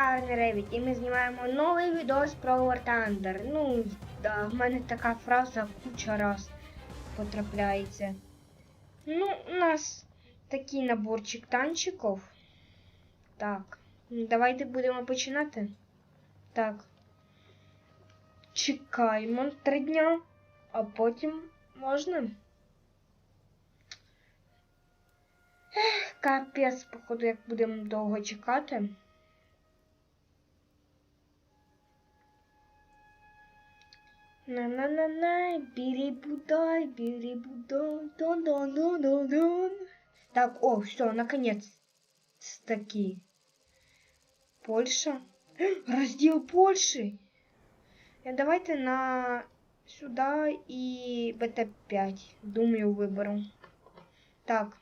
Ревіт, і ми знімаємо новий відос про War Thunder. Ну, да, в мене така фраза куча раз потрапляється. Ну, у нас такий наборчик танчиків. Так, давайте будемо починати. Так. Чекаємо три дня, а потім можна. Ех, Капець, походу, як будемо довго чекати. На-на-на-на, бери-будай, бери-будай, дон-дон-дон-дон-дон. Так, о, все, наконец. Таки. Польша. Раздел Польши. Давайте на сюда и БТ-5. Думаю, виберу. Так.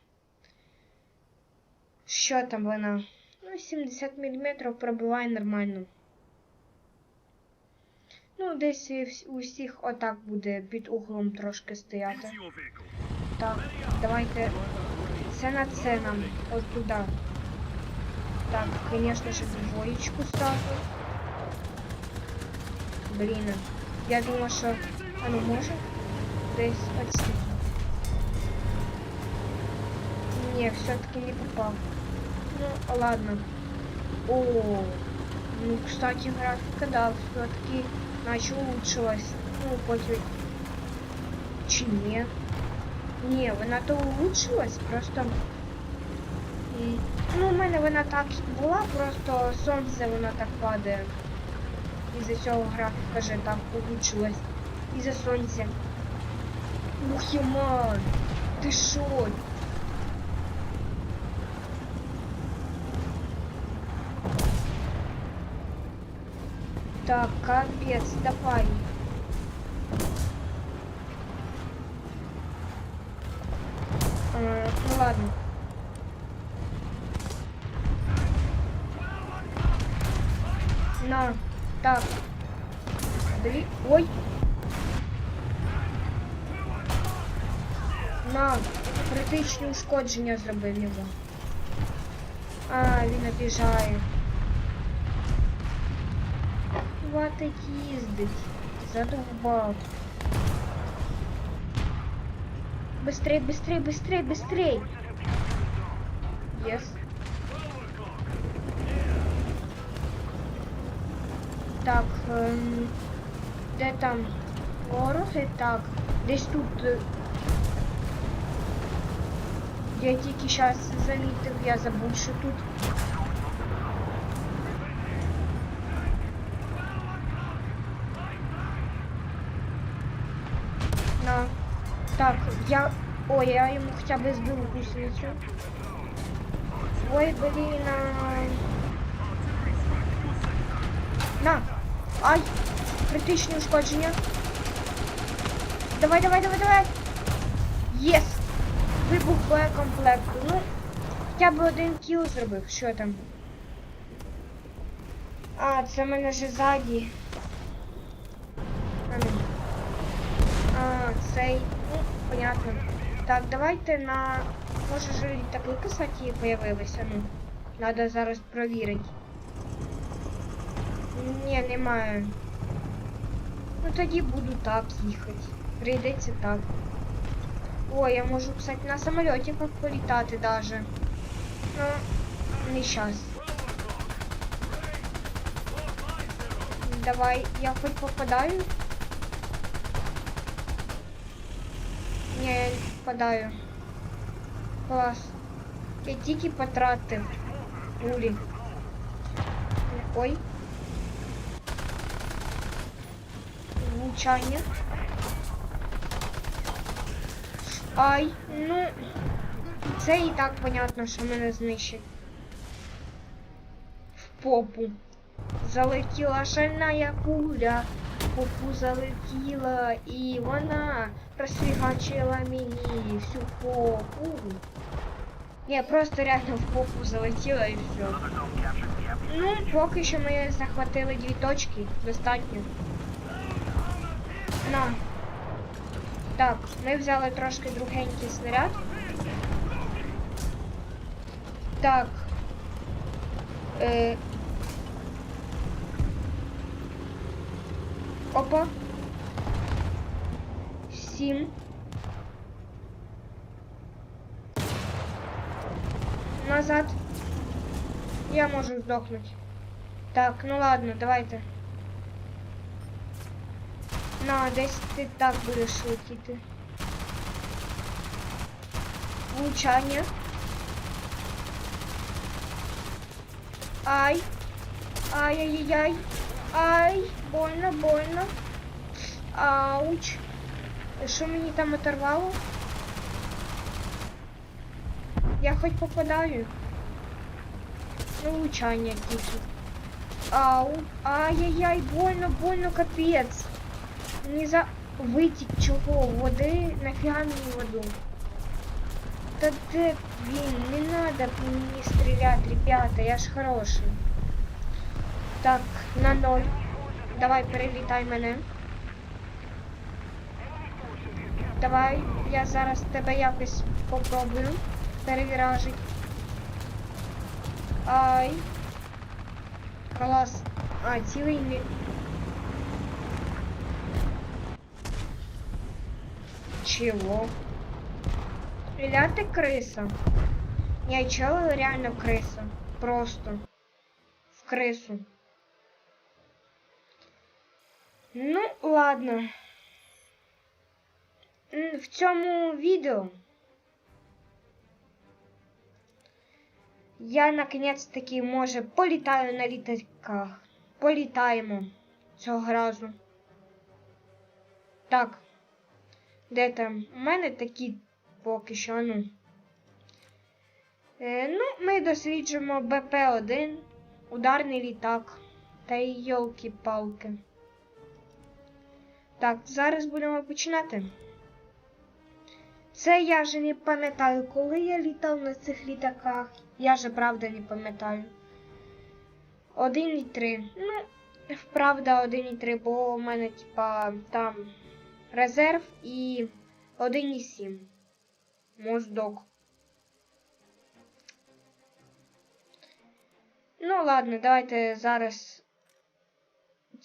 Що там вона? Ну, 70 мм пробиває нормально. Ну, десь і вс- у всіх отак буде під углом трошки стояти. Так, давайте. Це на це нам. От туди. Так, звісно ж, двоєчку ставлю. Блін. Я думала, що. А ну може? Десь стільки. Ні, все-таки не попав. Ну, ладно. О, ну, кстати, графика, да, все-таки наче улучшилась. Ну, потім... Чи ні? Ні, вона то улучшилась, просто... І... Ну, у мене вона так і була, просто сонце воно так падає. Із-за цього графіка же так улучшилась. Із-за сонця. Ух, Яман! Ти шо? Так, капец, давай. Э, ну ладно. На, так. Блин, ой. На, критичні ушкодження зробив його. А, він обіжає. Хватить їздить. Задовбав. Быстрей, быстрей, быстрей, быстрей. Yes. Так, ем, де там вороги? Так, десь тут. е, Я тільки зараз замітив, я забув, що тут. На. Так, я... Ой, я ему хотя бы сбил гусеницу. Ой, блин, а... На! Ай! Критичні ушкодження. Давай, давай, давай, давай! Єс! Вибух боєкомплекту. Ну, хоча б один кіл зробив. Що там? А, це мене вже ззаді. А, ну. А, цей. Ну, понятно. Так, давайте на. Може ж літаки, кстати, появилися. Ну. Надо зараз провірити. Ні, немає. Ну тоді буду так їхати. Прийдеться так. О, я можу, кстати, на самолітиках політати даже. Ну, не щас. Давай, я хоть попадаю. Ні, я не попадаю. Клас. Я тільки потратив пулі. Ой. Влучання. Ай, ну. Це і так понятно, що мене знищить. В попу. Залетіла шальна пуля. Попу залетіла і вона розфігачила мені всю попу. Ні, просто реально в попу залетіла і все. Ну, поки що ми захватили дві точки. Достатньо. На. Так, ми взяли трошки другенький снаряд. Так. Е, Опа. Сім. Назад. Я можу здохнути. Так, ну ладно, давайте. На, десь ти так будеш летіти. Влучання. Ай. Ай-яй-яй. Ай, больно, больно. Ауч. Що мені там оторвало? Я хоч попадаю. Ну, влучання тільки. Ау. Ай-яй-яй, больно, больно, капець. Не за... Витік чого? Води? Нафіга мені воду? Та де він? Не надо мені стріляти, ребята, я ж хороший. Так, на ноль. Давай, перелітай мене. Давай, я зараз тебе якось попробую перевіражить. Ай. Клас. А, цілий не... Чего? Ля ты крыса. Я чел реально крыса. Просто. В крысу. Ну, ладно. В цьому відео я наконець-таки, може, політаю на літаках. Політаємо цього разу. Так. Де там? У мене такі поки що, ну. Е, ну, ми досліджуємо БП-1, ударний літак та й йолки-палки. Так, зараз будемо починати. Це я вже не пам'ятаю, коли я літав на цих літаках. Я же правда не пам'ятаю. 1,3. Ну, правда, 1,3, бо у мене, типа, там резерв і 1,7. Моздок. Ну, ладно, давайте зараз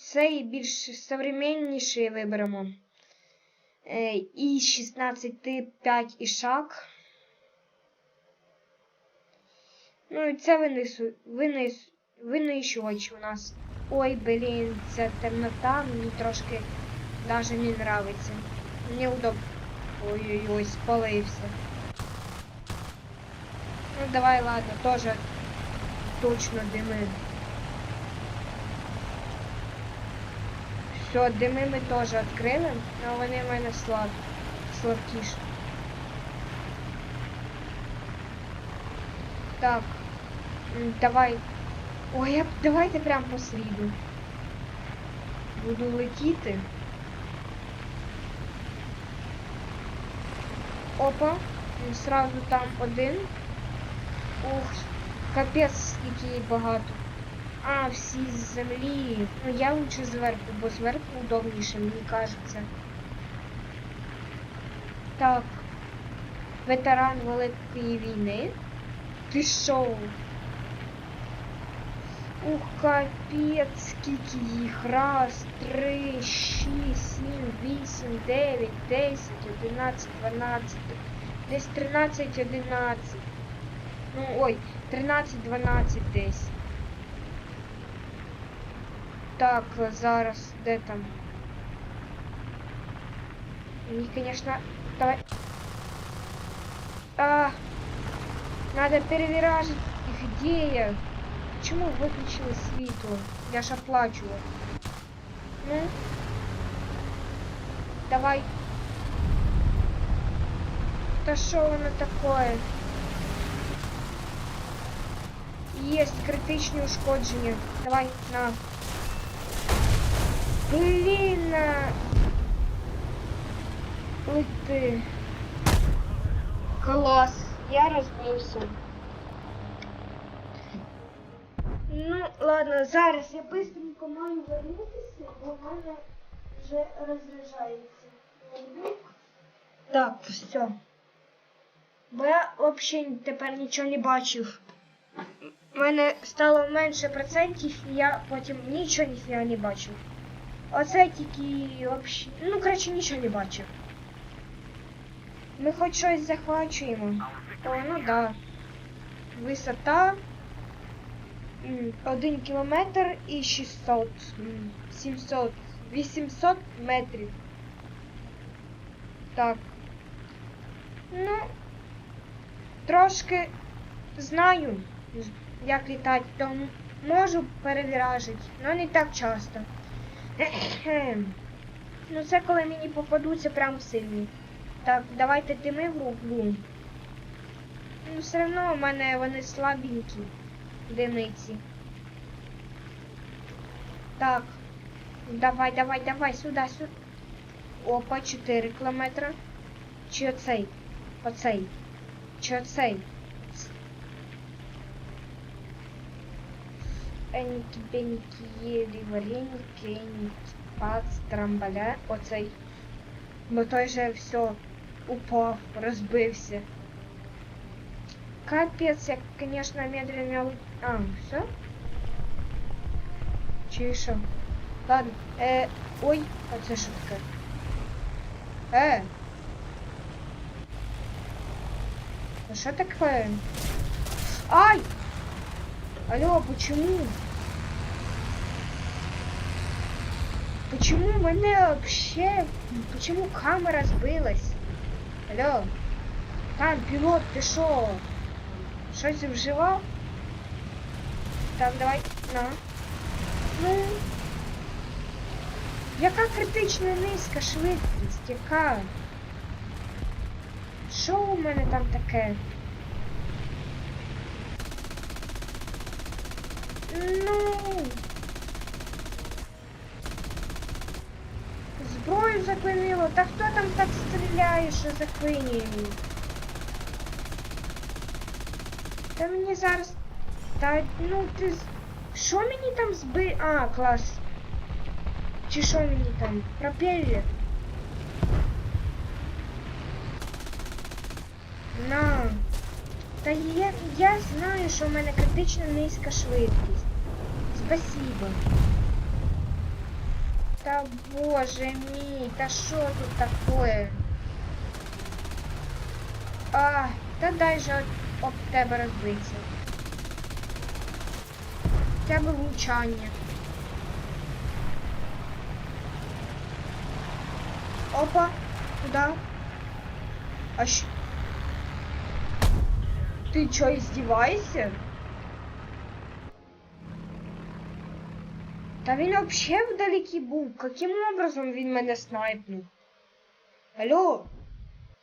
цей більш современніший виберемо. Е, І 16,5 ішак. Ну і це винису, винис, винищувач у нас. Ой, блін, ця темнота мені трошки навіть не нравиться. Мені удобно. Ой-ой-ой, спалився. Ну давай, ладно, тоже точно дими. Все, дими ми теж відкрили, але вони в мене слаб, слабкіші. Так, давай. Ой, я, давайте прям по. Буду летіти. Опа, сразу там один. Ух, скільки їх багато. А, всі з землі. Ну я лучше зверху, бо зверху удобніше, мені кажеться. Так. Ветеран Великої війни. Ти шо? Ух, капець, скільки їх. Раз, три, шість, сім, вісім, дев'ять, десять, одинадцять, дванадцять. Десь тринадцять, одинадцять. Ну, ой, тринадцять, дванадцять десь. Так, зараз, де там? Мені, конечно, давай. А, надо перевиражить их идея. Почему выключила світло? Я ж оплачиваю. Ну, давай. Та що воно такое? Есть критичні ушкодження. Давай, на. Блін. а. Лети. Клас. Я розбився. Ну, ладно, зараз я быстренько маю вернутися, бо в мене вже розряджається. Так, все. Бо я взагалі тепер нічого не бачив. У мене стало менше процентів, і я потім нічого ніфіга не бачив. Оце тільки вообще. Ну, коротше, нічого не бачив. Ми хоч щось захвачуємо. О, ну да. Висота. м, 1 кілометр і 600. 700. 800 метрів. Так. Ну, трошки знаю, як літати, тому можу перевіражити, але не так часто. Ну це коли мені попадуться прям сильні. Так, давайте тими в руку. Ну, все одно у мене вони слабенькі диниці. Так. Давай, давай, давай, сюди, сюди. Опа, 4 кілометри. Чи оцей? Оцей. Чи оцей? Енькі, бенькі, єлі, вареники, енькі, пац, трамбаля. Оцей. Бо той же все упав, розбився. Капець, як, конечно, медленно... А, все? Чи що? Ладно, е, ой, а це що таке? Е. А що таке? Ай! Алло, почему? Почему мене вообще... Почему камера сбилась? Алло? Там, пилот, ты шо? Щось вживав? Так, давай, на. Ну. Яка критично низька швидкість? Яка? Що у мене там таке? Ну. Зброю заклинило. Та хто там так стріляє, що заклинює? Та мені зараз. Та ну ти. Що мені там зби... А, клас. Чи що мені там? Пропеллер. На. Та я, я знаю, що в мене критично низька швидкість. Спасибо. Та боже мій, та що тут такое? А, та дай же об, об тебе розбитися. Хоча б влучання. Опа, куда? А щ... Ты чё, издеваешься? Та він вообще вдалекі був. Каким образом він мене снайпнув? Алло?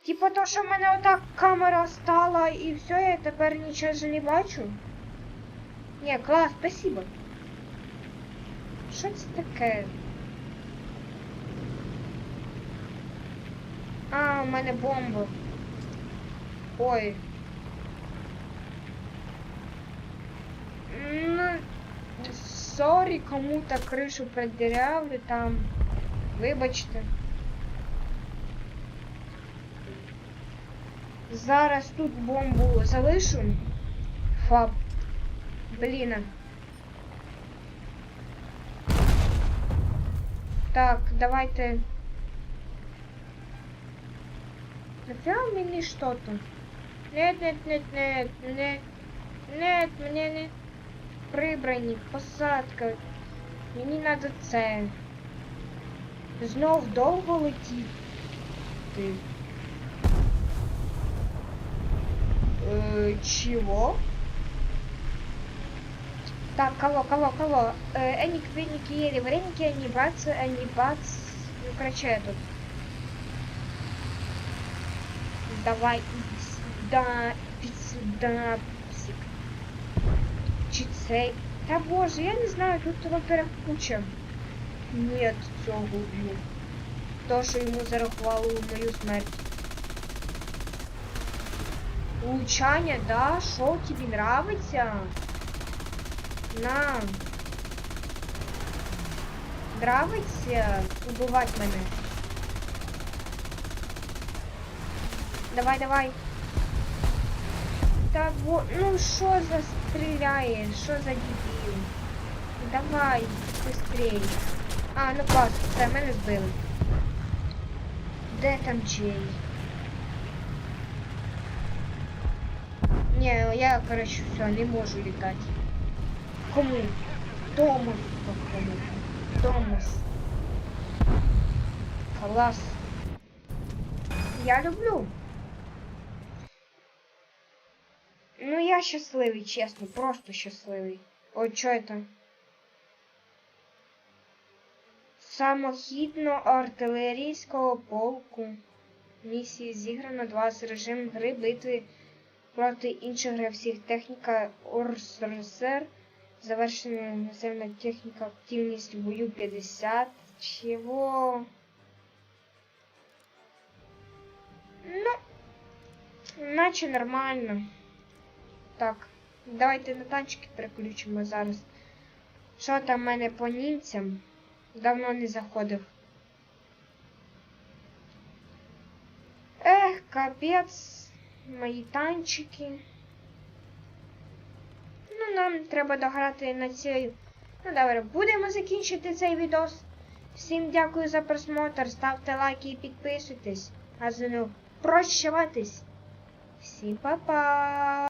Типа то, що в мене отак камера стала і все, я тепер нічого ж не бачу? Ні, клас, спасибо. Що це таке? А, у мене бомба. Ой. сорі, кому-то кришу продірявли там. Вибачте. Зараз тут бомбу залишу. Фаб. Блін. Так, давайте. Нафига мені что-то? Нет, нет, нет, нет, нет. Нет, мені не прибрані, посадка. Мені надо це. Знов довго летіти. Е, чого? Так, кого, кого, кого? Э, Эник, веники, ели вареники, они бац, они бац. Ну, короче, этот. Давай, иди сюда, иди сюда, псик. Чи цей? Та боже, я не знаю, тут, во-первых, куча. Нет, цього уб'ю. То, що йому зарахувало мою смерть. Улучшання, да? Шо тобі нравиться? На. Нравиться убивать мене? Давай, давай. Так, во, ну що за стріляє? Що за дебіл? Давай, быстрей. А, ну клас, все, мене збили. Де там чей? Ні, я, коротше, все, не можу літати. Кому? Томас. Кому? Томас. Клас. Я люблю. Я щасливий, чесно, просто щасливий. Ой, що это? Самохідно артилерійського полку. Місії зіграно 20 режим гри битви проти інших гравців. Техніка ОРСРСР. Завершена наземна техніка активність бою 50. Чого? Ну, наче нормально. Так, давайте на танчики переключимо зараз. Що там в мене по німцям? Давно не заходив. Ех, капець, мої танчики. Ну, нам треба дограти на цій. Ну, добре, будемо закінчити цей відос. Всім дякую за просмотр, ставте лайки і підписуйтесь. А з мною прощаватись. Всім па-па!